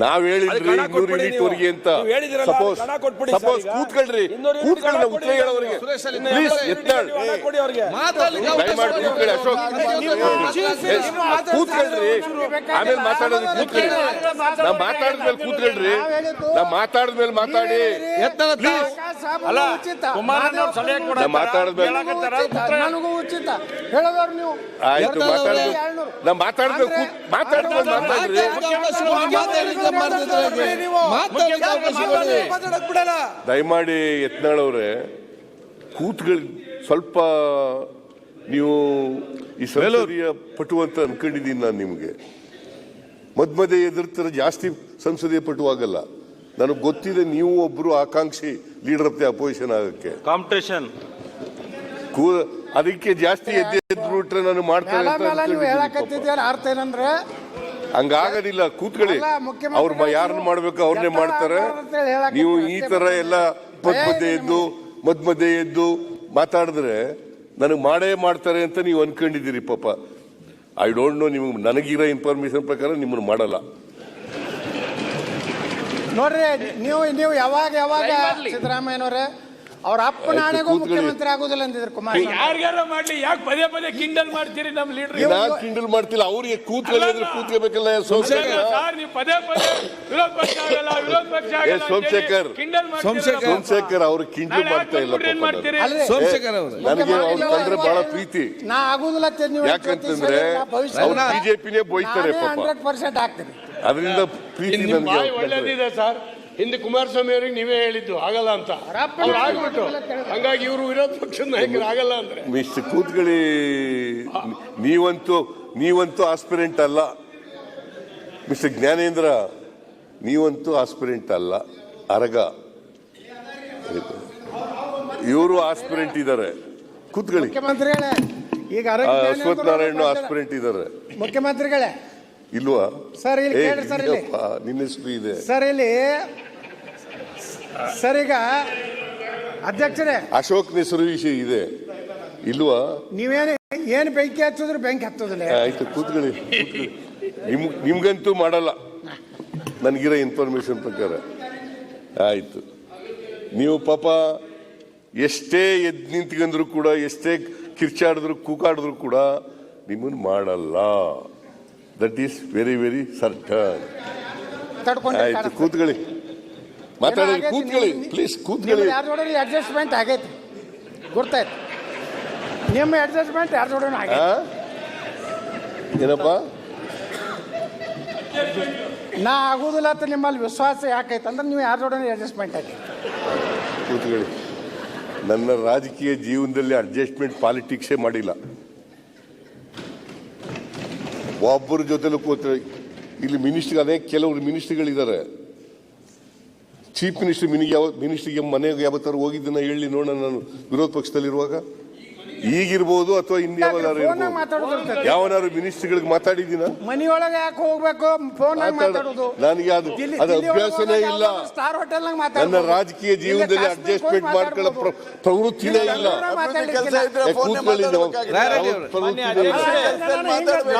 ನಾವ್ ಹೇಳಿದ್ರಿ ಇನ್ನೂರು ಕೊಟ್ಬಿಡಿ ಯೂನಿಟ್ ನೀವು. ಅಂತ. ನೀವು ಹೇಳಿದಿರಲ್ಲ, ಸಪೋಸ್ ಸಪೋಸ್ ಕೂತ್ಕೊಳ್ರಿ. ಕೂತ್ಕೊಳ್ಳಿ ನಾವು ಉತ್ತರ ಹೇಳೋರಿಗೆ ಪ್ಲೀಸ್ ಎತ್ತಾಳ್ ಯೂನಿಟ್ ಕೊಡಿ ಅವ್ರಿಗೆ. ದಯಮಾಡಿ ಕೂತ್ಕೊಳ್ಳಿ ಅಶೋಕ್. ಕೂತ್ಕೊಳ್ರಿ. ಆಮೇಲೆ ಮಾತಾಡೋದು ಕೂತ್ಕೊಳ್ಳಿ ನಾ ಮಾತಾಡಿದ್ಮೇಲೆ ಕೂತ್ಕೊಳ್ರಿ. ನಾ ಮಾತಾಡಿದ್ಮೇಲೆ ಮಾತಾಡಿ. ಪ್ಲೀಸ್ ಅಲ್ಲ ಕುಮಾರಣ್ಣವ್ರು ಸಲಹೆ ನನಗೂ ಉಚಿತ ಹೇಳೋದವ್ರು ನೀವು ಆಯ್ತು ನಾ ಮಾತಾಡ್ರಿ ಬಿಡಲ್ಲ ದಯಮಾಡಿ ಯತ್ನಾಳವ್ರೆ ಕೂತ್ಗಳು ಸ್ವಲ್ಪ ನೀವು ಈ ಸಂಸದೀಯ ಪಟು ಅಂತ ಅನ್ಕೊಂಡಿದ್ದೀನಿ ನಾನು ನಿಮಗೆ ಮಧ್ಯ ಮಧ್ಯೆ ಎದುರ್ತಾರೆ ಜಾಸ್ತಿ ಸಂಸದೀಯ ಪಟು ಆಗಲ್ಲ ನನಗೆ ಗೊತ್ತಿದೆ ನೀವು ಒಬ್ಬರು ಆಕಾಂಕ್ಷಿ ಲೀಡರ್ ಆಫ್ ದಿ ಅಪೋಸಿಷನ್ ಆಗಕ್ಕೆ. ಕಾಂಪಿಟೇಷನ್ ಕೂ ಅದಕ್ಕೆ ಜಾಸ್ತಿ ಎದ್ದೆ ನಾನು ಮಾಡ್ತೇನೆ ಅಂತ ಮೇಲ ನೀವು ಅನ್ಕೊಂಡಿದ್ದೀನಿ ಪಾಪ. ಅರ್ಥ ಏನಂದ್ರೆ? ಹಂಗಾಗೋದಿಲ್ಲ ಕೂತ್ಕೊಳ್ಳಿ. ಅಲ್ಲ, ಮುಖ್ಯಮಂತ್ರಿಗಳು ಅವ್ರು ಯಾರನ್ನ ಮಾಡ್ಬೇಕು ಅವ್ರನ್ನೇ ಮಾಡ್ತಾರೆ. ಅಂತೇಳಿ ಹೇಳಕ್ಕೆ ನೀವು ಈ ತರ ಎಲ್ಲ ಮಧ್ಯ ಮಧ್ಯೆ ಎದ್ದು ಮಧ್ಯ ಮಧ್ಯೆ ಎದ್ದು ಮಾತಾಡಿದ್ರೆ ನನಗೆ ಮಾಡೇ ಮಾಡ್ತಾರೆ ಅಂತ ನೀವು ಅನ್ಕೊಂಡಿದ್ದೀರಿ ಪಾಪ. ಐ ಡೋಂಟ್ ನೋ ನಿಮ್ಗೆ ನನಗಿರೋ ಇನ್ಫಾರ್ಮೇಶನ್ ಪ್ರಕಾರ ನಿಮ್ಮನ್ನು ಮಾಡಲ್ಲ. ನೋಡ್ರಿ ನೀವು ನೀವು ಯಾವಾಗ ಯಾವಾಗ ಸಿದ್ದರಾಮಯ್ಯನವ್ರೆ ಅವ್ರ ಅಪ್ಪ ನಾಳೆಗೂ. ಮುಖ್ಯಮಂತ್ರಿ ಆಗೋದಿಲ್ಲ ಅಂದಿದ್ರು ಕುಮಾರ್ ಯಾರಿಗಾರ ಮಾಡ್ಲಿ? ಯಾಕೆ ಪದೇ ಪದೇ ಕಿಂಡಲ್ ಮಾಡ್ತೀರಿ ನಮ್ ಲೀಡರ್ ನಾನು ಕಿಂಡಲ್ ಮಾಡ್ತಿಲ್ಲ ಅವ್ರಿಗೆ ಕೂತ್ಕೊಳ್ಳಿ ಅಂದ್ರೆ ಕೂತ್ಕೋಬೇಕಲ್ಲ ಸೋಮಶೇಖರ್? ಸರ್ ನೀವು ಪದೇ ಪದೇ ವಿರೋಧ ಪಕ್ಷ ಆಗಲ್ಲ ವಿರೋಧ ಪಕ್ಷ ಏ ಸೋಮಶೇಖರ್. ಕಿಂಡಲ್ ಸೋಮಶೇಖರ್. ಅವ್ರು ಕಿಂಡಲ್ ಮಾಡ್ತಾ ಇಲ್ಲ ಪಾಪ ಮಾಡ್ತೀರಿ? ಅಲ್ರಿ. ಸೋಮಶೇಖರ್ ಅವರು. ನನಗೆ ಅವ್ರು ತಂದ್ರೆ ಬಹಳ ಪ್ರೀತಿ. ನಾ ಆಗುದಿಲ್ಲ ಅಂತ ನೀವು ಯಾಕಂತಂದ್ರೆ ಅವ್ರು ಬಿಜೆಪಿನೇ ಬೋಯ್ತಾರೆ ಪಾಪ. ಹಂಡ್ರೆಡ್ ಪರ್ಸೆಂಟ್ ಆಗ್ತೀನಿ. ಅದರಿಂದ ಪ್ರೀತಿ ನಿಮ್ ಬಾಯಿ ನನಗೆ ಒಳ್ಳೇದಿದೆ ಸರ್. ಹಿಂದೆ ಕುಮಾರಸ್ವಾಮಿ ಅವರಿಗೆ ನೀವೇ ಹೇಳಿದ್ದು ಆಗಲ್ಲ ಅಂತ. ಅವ್ರು ಆಗ್ಬಿಟ್ಟು. ಹಂಗಾಗಿ ಇವರು ವಿರೋಧ ಪಕ್ಷದ ನಾಯಕರು ಆಗಲ್ಲ ಅಂದ್ರೆ. ಮಿಸ್ ಕೂತ್ಗಳಿ ನೀವಂತೂ ನೀವಂತೂ ಆಸ್ಪಿರೆಂಟ್ ಅಲ್ಲ. ಮಿಸ್ಟರ್ ಜ್ಞಾನೇಂದ್ರ ನೀವಂತೂ ಆಸ್ಪಿರೆಂಟ್ ಅಲ್ಲ. ಅರಗ. ಇವರು ಆಸ್ಪಿರೆಂಟ್ ಇದ್ದಾರೆ ಕೂತ್ಗಳಿ ಮುಖ್ಯಮಂತ್ರಿಗಳೇ ಈಗ ಅರಗ ಆರೋಗ್ಯ ಅಶ್ವಥ್ ನಾರಾಯಣ ಆಸ್ಪಿರೆಂಟ್ ಇದ್ದಾರೆ ಮುಖ್ಯಮಂತ್ರಿಗಳೇ ಇಲ್ವಾ? ಸರ್, ಇಲ್ಲಿ ಕೇಳಿ ಕೇಳ್ರಿ ಸರ್, ಇಲ್ಲಿ. ನಿನ್ನ ಹೆಸರು ಇದೆ. ಸರ್ ಇಲ್ಲಿ ಸರ್ ಈಗ ಅಧ್ಯಕ್ಷರೇ. ಅಶೋಕ್ ಹೆಸರು ವಿಷಯ ಇದೆ. ಇಲ್ವಾ? ನೀವೇನು ಏನು ಬೆಂಕಿ ಹಚ್ಚಿದ್ರು ಬೆಂಕಿ ಹತ್ತೋದಿಲ್ಲ. ಆಯ್ತು ಕೂತ್ಕೊಳ್ಳಿ ಕೂತ್ಕೊಳ್ಳಿ. ನಿಮ್ ನಿಮ್ಗಂತೂ ಮಾಡಲ್ಲ. ನನಗಿರೋ ಇನ್ಫಾರ್ಮೇಶನ್ ಪ್ರಕಾರ. ಆಯ್ತು. ನೀವು ಪಾಪ ಎಷ್ಟೇ ಎದ್ದು ನಿಂತ್ಕೊಂಡ್ರು ಕೂಡ ಎಷ್ಟೇ ಕಿರ್ಚಾಡಿದ್ರು ಕೂಕಾಡಿದ್ರು ಕೂಡ ನಿಮ್ಮನ್ನು ಮಾಡಲ್ಲ. That is very very certain ತಡ್ಕೊಂಡು ಆಯ್ತು ಕೂತ್ಕೊಳ್ಳಿ. ಮಾತಾಡಿ ಕೂತ್ಕೊಳ್ಳಿ ಪ್ಲೀಸ್ ಕೂತ್ಕೊಳ್ಳಿ. ಯಾರು ಅಡ್ಜಸ್ಟ್ಮೆಂಟ್ ಆಗೈತೆ? ಗೊತ್ತಾಯ್ತು ನಿಮ್ಮ ಅಡ್ಜಸ್ಟ್ಮೆಂಟ್ ಯಾರು ನೋಡೋಣ ಏನಪ್ಪ? ನಾ ಆಗುದಿಲ್ಲ ಅಂತ ನಿಮ್ಮಲ್ಲಿ ವಿಶ್ವಾಸ ಯಾಕೈತೆ ಅಂದ್ರೆ ನೀವು ಯಾರು ನೋಡೋಣ ಅಡ್ಜಸ್ಟ್ಮೆಂಟ್ ಆಗಿ ಕೂತ್ಕೊಳ್ಳಿ. ನನ್ನ ರಾಜಕೀಯ ಜೀವನದಲ್ಲಿ ಅಡ್ಜಸ್ಟ್ಮೆಂಟ್ ಪಾಲಿಟಿಕ್ಸೇ ಮಾಡಿಲ್ಲ. ಒಬ್ಬರ ಜೊತೆಲೂ ಕೂತ ಇಲ್ಲಿ ಮಿನಿಸ್ಟರ್ ಅನೇಕ ಕೆಲವರು ಮಿನಿಸ್ಟ್ರಿಗಳಿದ್ದಾರೆ ಚೀಫ್ ಮಿನಿಸ್ಟರ್ ಮಿನಿ ಯಾವ ಮಿನಿಸ್ಟ್ರಿಗೆ ಮನೆಗೆ ಯಾವತ್ತಾರು ಹೋಗಿದ್ದನ್ನ ಹೇಳಿ ನೋಡೋಣ ನಾನು ವಿರೋಧ ಪಕ್ಷದಲ್ಲಿರುವಾಗ. ಈಗಿರ್ಬೋದು ಅಥವಾ ಇನ್ಯಾವನಾರು ಇರ್ಬೋದು. ಮಾತಾಡೋದಿರ್ತೈತಿ ಯಾವನಾರು ಮಿನಿಸ್ಟ್ರಿಗಳಿಗೆ ಮಾತಾಡಿದ್ದೀನ? ಮನೆಯೊಳಗೆ ಯಾಕೆ ಹೋಗ್ಬೇಕು ಫೋನ್ ಮಾತಾಡೋದು. ನನಗೆ ಅದು ಅದು ಅಭ್ಯಾಸನೇ ಇಲ್ಲ. ಸ್ಟಾರ್ ಹೋಟೆಲ್ನಾಗ ನನ್ನ. ರಾಜಕೀಯ ಜೀವನದಲ್ಲಿ ಅಡ್ಜಸ್ಟ್ಮೆಂಟ್ ಮಾಡ್ಕೊಳ್ಳೋ. ಪ್ರವೃತ್ತಿನೇ ಇಲ್ಲ.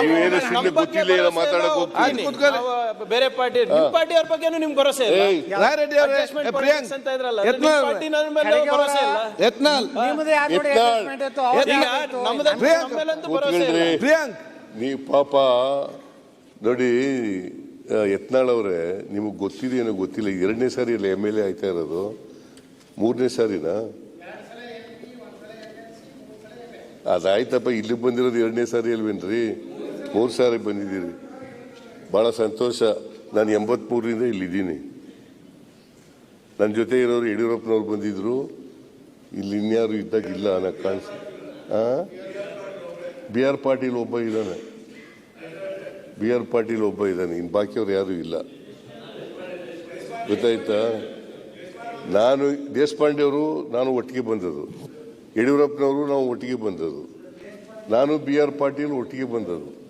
ನೀವೇನು ಸುಮ್ಮನೆ ಗೊತ್ತಿಲ್ಲ ಏನೋ ಮಾತಾಡಕ್ ಬೇರೆ ಪಾರ್ಟಿ ನಿಮ್ ಪಾರ್ಟಿ ಅವ್ರ ಬಗ್ಗೆನೂ ನಿಮ್ಗೆ ಭರೋಸೆ ಇಲ್ಲ? ಪ್ರಿಯಾಂಕ್ ಅಂತ ಇದ್ರಲ್ಲ. ಯತ್ನಾಳ್ ನಿಮ್ ಪಾರ್ಟಿ ನನ್ನ ಮೇಲೆ ಭರೋಸೆ ಇಲ್ಲ. ಯತ್ನಾಳ್. ನಿಮ್ಮದು ಯಾರ ಇತ್ತು, ಪ್ರಿಯಾಂಕ್. ನೀವು ಪಾಪ ನೋಡಿ ಯತ್ನಾಳ್ ಅವರೇ ನಿಮಗೆ ಗೊತ್ತಿದೆ ಏನೋ ಗೊತ್ತಿಲ್ಲ ಎರಡನೇ ಸಾರಿ ಇಲ್ಲ ಎಂ ಎಲ್ ಎ ಆಯ್ತಾ ಇರೋದು? ಮೂರನೇ ಸಾರಿನಾ? ಅದಾಯ್ತಪ್ಪ ಇಲ್ಲಿ ಬಂದಿರೋದು ಎರಡನೇ ಸಾರಿ ಅಲ್ವೇನ್ರಿ ಮೂರು ಸಾರಿ ಬಂದಿದ್ದೀರಿ. ಭಾಳ ಸಂತೋಷ. ನಾನು ಎಂಬತ್ಮೂರರಿಂದ ಇಲ್ಲಿದ್ದೀನಿ. ನನ್ನ ಜೊತೆ ಇರೋರು ಯಡಿಯೂರಪ್ಪನವ್ರು ಬಂದಿದ್ರು. ಇಲ್ಲಿ ಇನ್ಯಾರು ಇದ್ದಾಗ ಇಲ್ಲ ಅನ್ನೋ ಕಾಣಿಸ್ ಬಿ ಆರ್ ಪಾಟೀಲ್ ಒಬ್ಬ ಇದ್ದಾನೆ. ಬಿ ಆರ್ ಪಾಟೀಲ್ ಒಬ್ಬ ಇದ್ದಾನೆ. ಇನ್ನು ಬಾಕಿಯವ್ರು ಯಾರೂ ಇಲ್ಲ. ಗೊತ್ತಾಯ್ತಾ? ನಾನು ದೇಶಪಾಂಡೆ ಅವರು ನಾನು ಒಟ್ಟಿಗೆ ಬಂದದ್ದು. ಯಡಿಯೂರಪ್ಪನವರು, ನಾವು ಒಟ್ಟಿಗೆ ಬಂದದ್ದು. ನಾನು ಬಿ ಆರ್ ಪಾಟೀಲ್ ಒಟ್ಟಿಗೆ ಬಂದದ್ದು.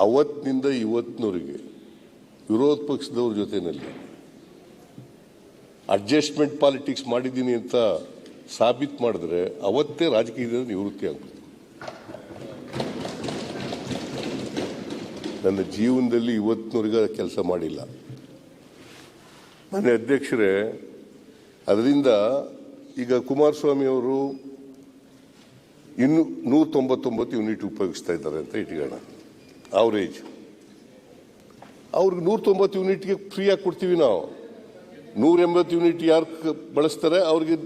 ಅವತ್ತಿನಿಂದ ಇವತ್ತಿನವರಿಗೆ ವಿರೋಧ ಪಕ್ಷದವ್ರ ಜೊತೆಯಲ್ಲಿ ಅಡ್ಜಸ್ಟ್ಮೆಂಟ್ ಪಾಲಿಟಿಕ್ಸ್ ಮಾಡಿದ್ದೀನಿ ಅಂತ ಸಾಬೀತು ಮಾಡಿದ್ರೆ ಅವತ್ತೇ ರಾಜಕೀಯದಿಂದ ನಿವೃತ್ತಿ ಆಗ್ಬೋದು. ನನ್ನ ಜೀವನದಲ್ಲಿ ಇವತ್ತಿನವರೆಗೆ ಕೆಲಸ ಮಾಡಿಲ್ಲ. ಮನೆ ಅಧ್ಯಕ್ಷರೇ, ಅದರಿಂದ ಈಗ ಕುಮಾರಸ್ವಾಮಿ ಅವರು ಇನ್ನು ನೂರ ತೊಂಬತ್ತೊಂಬತ್ತು ಯೂನಿಟ್ ಉಪಯೋಗಿಸ್ತಾ ಇದ್ದಾರೆ ಅಂತ ಇಟ್ಕೊಳ್ಳೋಣ. ಅವರೇಜ್ ಅವ್ರಿಗೆ ನೂರ ತೊಂಬತ್ತು ಯೂನಿಟ್ಗೆ ಫ್ರೀಯಾಗಿ ಕೊಡ್ತೀವಿ ನಾವು. ನೂರ ಎಂಬತ್ತು ಯೂನಿಟ್ ಯಾರು ಬಳಸ್ತಾರೆ, ಅವ್ರಿಗೆ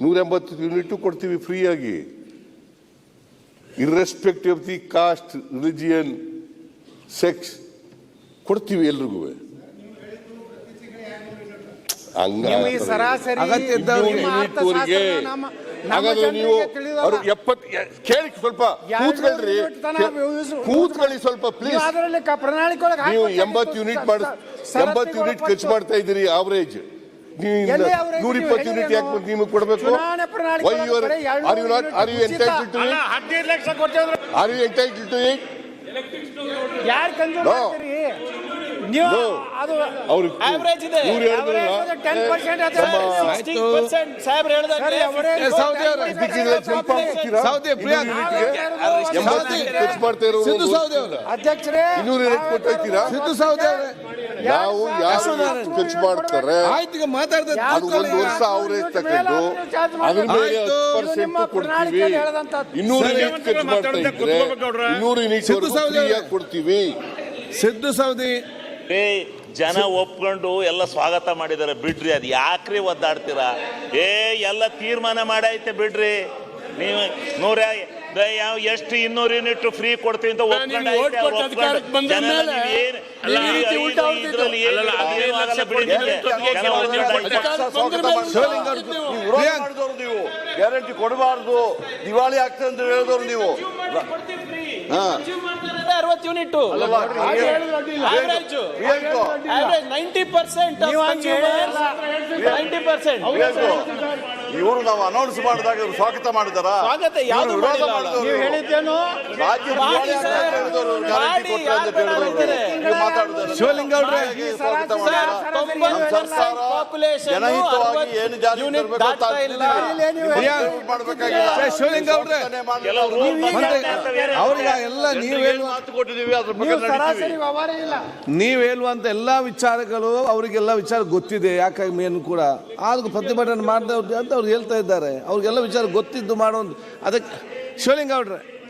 ನೂರ ಎಂಬತ್ತು ಯೂನಿಟ್ ಕೊಡ್ತೀವಿ ಫ್ರೀಯಾಗಿ. Irrespective of the caste religion sex ಕೊಡ್ತೀವಿ ಎಲ್ರಿಗೂ. ಪ್ರಣಾಳಿಕೊಳಗೆ ನೀವು ಹಾಗಾದ್ರೆ ತಿಳಿದಲ್ಲ. ಎಪ್ಪತ್ ಕೇಳಿ ಸ್ವಲ್ಪ ಕೂತ್ಕೊಳ್ರಿ. ಕೂತ್ಕೊಳ್ಳಿ ಪ್ಲೀಸ್ ನೀವು ಎಂಬತ್ತು ಯೂನಿಟ್ ಮಾಡಿ ಎಂಬತ್ತು ಯೂನಿಟ್ ಖರ್ಚು ಮಾಡ್ತಾ ಇದ್ದೀರಿ ಆವರೇಜ್ ನೂರ ನೀವು ಇಪ್ಪತ್ತು ಯೂನಿಟ್? ಯಾಕೆ ನಿಮಗೆ ಕೊಡಬೇಕು? Why you are you not are you entitle to are you entitle to it ಯಾರು ಮಾಡ್ತೀರಿ? ನೀವು. ಅದು ಅವ್ರು ಇದೆ. ಇವ್ರು ಹೇಳಿದ್ರಲ್ಲ ಸಾಹೇಬ್ರು ಸೌದಿ ಎಂಬತ್ತು ಖರ್ಚು ಮಾಡ್ತಾ ಸಿದ್ದು ಸೌದಿ ಅವರು. ಅಧ್ಯಕ್ಷರೇ ಇನ್ನೂರು ಯೂನಿಟ್ ಕೊಟ್ಟೈತೀರಾ ಸಿದ್ದು ಸೌದಿ ಅವ್ರೆ. ನಾವು ಯಾರು ಖರ್ಚು ಮಾಡ್ತಾರೆ? ಆಯ್ತು ಈಗ ಮಾತಾಡ್ತಾ ಅದು ಒಂದು ವರ್ಷ ಅವರೇಜ್ ತಗೊಂಡು ಅದ್ರ ಮೇಲೆ ಆಯ್ತು. ಹತ್ತು ಪರ್ಸೆಂಟ್ ಕೊಡ್ತೀವಿ. ಇನ್ನೂರು ಸರಿ. ಯೂನಿಟ್ ಖರ್ಚು ಮಾಡ್ತಾ ಇದ್ರೆ ಇನ್ನೂರು ಯೂನಿಟ್ ಸಿದ್ದು ಸೌದಿ ಅವ್ರೆ. ಫ್ರೀಯಾಗಿ ಕೊಡ್ತೀವಿ. ಸಿದ್ದು ಸೌದಿ ಏ ಜನ ಒಪ್ಕೊಂಡು ಎಲ್ಲ ಸ್ವಾಗತ ಮಾಡಿದ್ದಾರೆ ಬಿಡ್ರಿ ಅದು ಯಾಕ್ರಿ ಒದ್ದಾಡ್ತೀರಾ? ಏ ಎಲ್ಲ ತೀರ್ಮಾನ ಮಾಡೈತೆ ಬಿಡ್ರಿ. ನೀವು ನೂರ ಯಾವ ಎಷ್ಟು ಇನ್ನೂರು ಯೂನಿಟ್ ಫ್ರೀ ಕೊಡ್ತೀವಿ ಅಂತ ಗ್ಯಾರಂಟಿ ಕೊಡಬಾರ್ದು ದಿವಾಳಿ ಆಗ್ತದೆ ಅಂತ ಹೇಳಿದವರು ನೀವು ಅರವತ್ತು unit. Average Priyank average ninety percent. Ninety percent ಇವರು ನಾವು ಅನೌನ್ಸ್ ಮಾಡಿದಾಗ ಇವರು ಸ್ವಾಗತ ಮಾಡಿದಾರ. ಸ್ವಾಗತ ಯಾವ್ದು ವಿರೋಧ ಮಾಡಿಲ್ಲ. ಮಾಡಿದವರು. ನೀವು ಹೇಳಿದ್ದೇನು? ರಾಜ್ಯ ಮಾಡಿ ಸರ್. ಅಂತ ಹೇಳಿದವರು ಗ್ಯಾರಂಟಿ ಮಾಡಿ, ಕೊಟ್ಟರೆ ಅಂತ ಯಾರು ಬೇಡ ನೀವು ಮಾತಾಡಿದ್ದಾರೆ ಶಿವಲಿಂಗ ಅವ್ರೆ. ಜನಹಿತವಾಗಿ ಏನು ಜಾರಿ ಏ, ಶಿವಲಿಂಗ ಅವ್ರೆ. ಅವ್ರಿಗೆ ಎಲ್ಲ ನೀವು ಹೇಳುವ ಮಾತು ಕೊಟ್ಟಿದ್ದೀವಿ ಅದ್ರ ಬಗ್ಗೆ ನಡೀತೀವಿ ಸರಾಸರಿ ವ್ಯವಹಾರ ಇಲ್ಲ. ನೀವು ಹೇಳುವಂತ ಎಲ್ಲಾ ವಿಚಾರಗಳು ಅವರಿಗೆಲ್ಲ ವಿಚಾರ ಗೊತ್ತಿದೆ. ಯಾಕಾಗಿ ಮೇನ್ ಕೂಡ. ಆದ್ರೂ ಪ್ರತಿಭಟನೆ ಮಾಡಿದವ್ರು ಅಂತ ಅವ್ರು ಹೇಳ್ತಾ ಇದ್ದಾರೆ. ಅವ್ರಿಗೆಲ್ಲ ವಿಚಾರ ಗೊತ್ತಿದ್ದು ಮಾಡೋದು ಅದಕ್ಕೆ ಶಿವಲಿಂಗ ಅವ್ರೆ